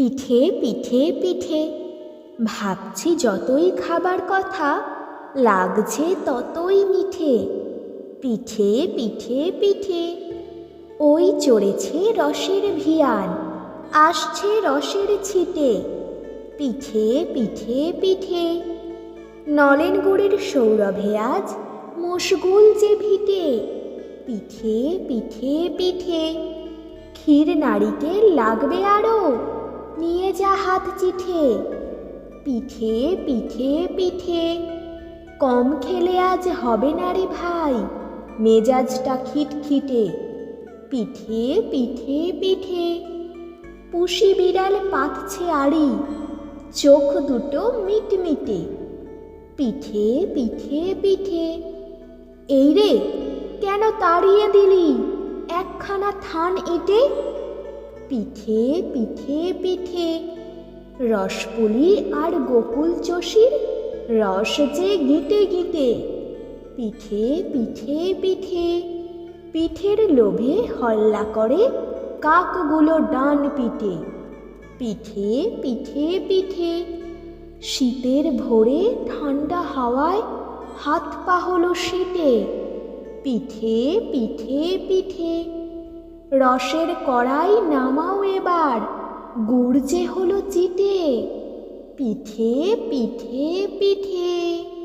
পিঠে পিঠে পিঠে। ভাবছি যতই খাবার কথা, লাগছে ততই মিঠে। পিঠে পিঠে পিঠে। ওই চড়েছে রসের ভিয়ান, আসছে রসের ছিটে। পিঠে পিঠে পিঠে। নলেন গুড়ের সৌরভে আজ মশগুল যে ভিটে। পিঠে পিঠে পিঠে। ক্ষীর নাড়িকেল লাগবে আরও। নিয়ে যা হাত চিঠে। পিঠে পিঠে পিঠে। কম খেলে আজ হবে না রে ভাই, মেজাজটা খিটখিটে। পিঠে পিঠে পিঠে। পুষি বিড়াল পাতছে আড়ি, চোখ দুটো মিটমিটে। পিঠে পিঠে পিঠে। এই রে, কেন তাড়িয়ে দিলি? একখানা থান ইটে পিঠে পিঠে পিঠে। রসপুলি আর গোকুল চষির রস যে গিটে গিটে। পিঠে পিঠে পিঠে। পিঠের লোভে হল্লা করে কাকগুলো ডান পিঠে। পিঠে পিঠে পিঠে। শীতের ভোরে ঠান্ডা হাওয়ায় হাত পা হলো শীতে পিঠে পিঠে পিঠে। রসের কড়াই নামাও এবার। গুড় যে হলো চিটে। পিঠে পিঠে পিঠে।